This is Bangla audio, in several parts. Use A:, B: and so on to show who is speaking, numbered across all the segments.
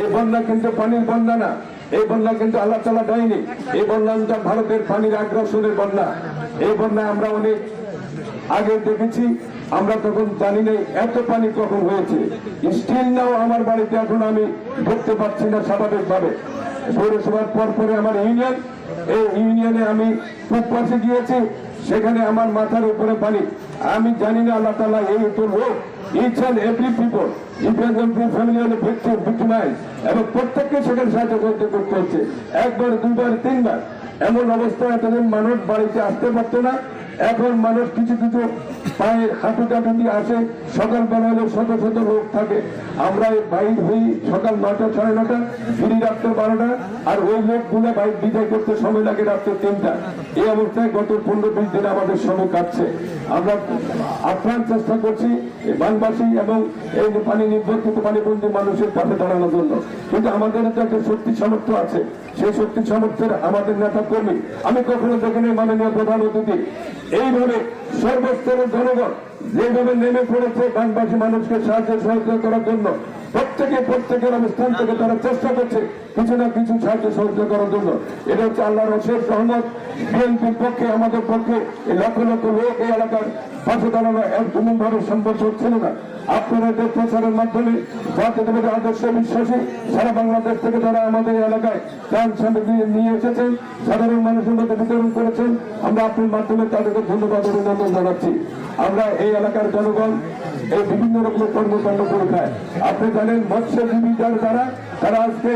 A: এই বন্যা কিন্তু পানির বন্যা না এই বন্যা কিন্তু আল্লাহ তালা দেয়নি। এই বন্যাটা ভারতের পানির আগ্রাসনের বন্যা এই বন্যা আমরা অনেক আগে দেখেছি, আমরা তখন জানি না এত পানি কখন হয়েছে। স্টিল নাও আমার বাড়িতে এখন আমি ঢুকতে পারছি না স্বাভাবিকভাবে। পৌরসভার পর পরে আমার ইউনিয়ন, এই ইউনিয়নে আমি খুব পাশে গিয়েছি। সেখানে আমার মাথার উপরে পানি। আমি জানি না আল্লাহ তালা এই উত্তর ইচ এভরি পিপল এবং প্রত্যেককে সেখানে সাহায্য করতে করতে হচ্ছে। একবার, দুবার, তিনবার। এমন অবস্থায় এতদিন মানুষ বাড়িতে আসতে পারতো না। এখন মানুষ কিছু কিছু পায়ে হাঁটু টাটু আসে সকালবেলা হলে শত শত লোক থাকে। আমরা বাইক হই সকাল নটা সাড়ে নটা ফিরি রাত্রে বারোটা, আর ওই লোকগুলো বাইক বিদায় করতে সময় লাগে রাত্রে তিনটা। এই অবস্থায় গত পনেরো বিশ দিন আমাদের সময় কাটছে। আমরা আপ্রাণ চেষ্টা করছি বানবাসী এবং এই পানি নির্ভরকৃত পানিবন্দী মানুষের পাশে দাঁড়ানোর জন্য। কিন্তু আমাদের তো একটা শক্তি সামর্থ্য আছে। সেই শক্তি সামর্থ্যের আমাদের নেতা কর্মী আমি কখনো দেখিনি মাননীয় প্রধান অতিথি এইভাবে সর্বস্তরের জনগণ যেভাবে নেমে পড়েছে বানবাসী মানুষকে সাহায্য সহযোগিতা করার জন্য প্রত্যেকে প্রত্যেকের অবস্থান থেকে তারা চেষ্টা করছে কিছু না কিছু সাহায্য সহযোগিতা করার জন্য। এটা হচ্ছে আল্লাহর অশেষ রহমত। বিএনপির পক্ষে, আমাদের পক্ষে এই লক্ষ লক্ষ লোক এই এলাকার পাশে দাঁড়ানো একদম ভাবে সম্ভব হচ্ছিল না। আপনারা যে প্রচারের মাধ্যমে জাতীয়তাবাদী আদর্শ বিশ্বাসী সারা বাংলাদেশ থেকে তারা আমাদের এলাকায় ত্রাণ সামগ্রী নিয়ে এসেছেন, সাধারণ মানুষের মধ্যে বিতরণ করেছেন, আমরা আপনার মাধ্যমে তাদেরকে ধন্যবাদ অভিনন্দন জানাচ্ছি। আমরা এই এলাকার জনগণ এই বিভিন্ন রকমের কর্মকাণ্ড করে খায়। আপনি জানেন মৎস্যজীবী যারা তারা তারা আজকে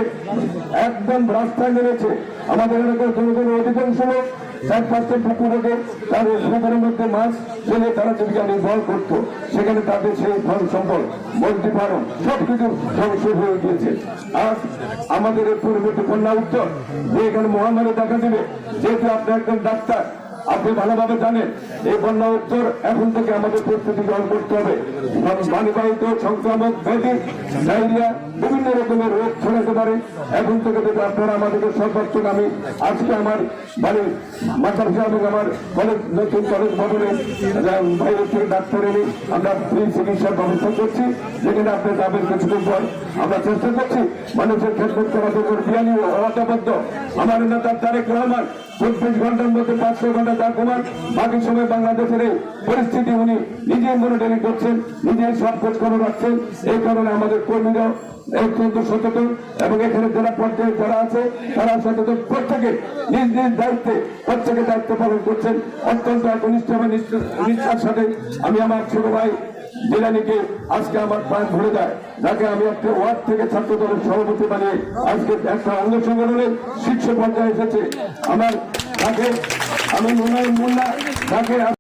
A: একদম রাস্তায় নেমেছে। আমাদের এলাকার জনগণের অধিকাংশ লোক চার পাঁচটা পুকুর থেকে তাদের পুকুরের মধ্যে মাছ ফেলে তারা জীবিকা নির্ভর করতো। সেখানে তাদের সেই ফল সম্পদ মন্ত্রী ফার্ম সবকিছু ধ্বংস হয়ে গিয়েছে। আজ আমাদের এই পরিবর্তন কন্যা উত্তর, যে এখানে মহামারী দেখা দেবে, যেহেতু আপনি একজন ডাক্তার আপনি ভালোভাবে জানেন, এই বন্যা উত্তর এখন থেকে আমাদের প্রস্তুতি গ্রহণ করতে হবে। পানিবাহিত সংক্রামক ব্যাধি ডায়রিয়া বিভিন্ন রকমের রোগ ছড়াতে পারে। এখন থেকে যদি আপনারা আমাদেরকে সর্বোচ্চ আমি আজকে আমার মানে মাদ্রাসা এবং আমার কলেজ, নতুন কলেজ ভবনে বাইরে থেকে ডাক্তার এনে আমরা ফ্রি চিকিৎসার ব্যবস্থা করছি। যেখানে আপনি যাবেন কিছুদিন পর। আমরা চেষ্টা করছি মানুষের খেদমত করার জন্য। বিয়ানি অবদ্ধ আমার নেতা তারেক রহমান চব্বিশ ঘণ্টার মধ্যে পাঁচশো ঘণ্টা যা কমান বাকি সময় বাংলাদেশের এই পরিস্থিতি উনি নিজে মনিটরিং করছেন নিজে সব খোঁজ খবর রাখছেন। এই কারণে আমাদের কর্মীরা অত্যন্ত সচেতন এবং এখানে জেলা পর্যায়ে যারা আছে, তারা সচেতন প্রত্যেকে নিজ নিজ দায়িত্বে, প্রত্যেকে দায়িত্ব পালন করছেন। অত্যন্ত একনিষ্ঠ এবং নিষ্ঠার সাথে আমি আমার ছোট ভাই জেলানিকে আজকে আমার প্রাণ ভরে দেয়। যাকে আমি একটা ওয়ার্ড থেকে ছাত্র দলের সভাপতি বানিয়ে আজকে একটা অঙ্গ সংগঠনের শীর্ষ পর্যায়ে এসেছে। আমার তাকে আমি মুন্না তাকে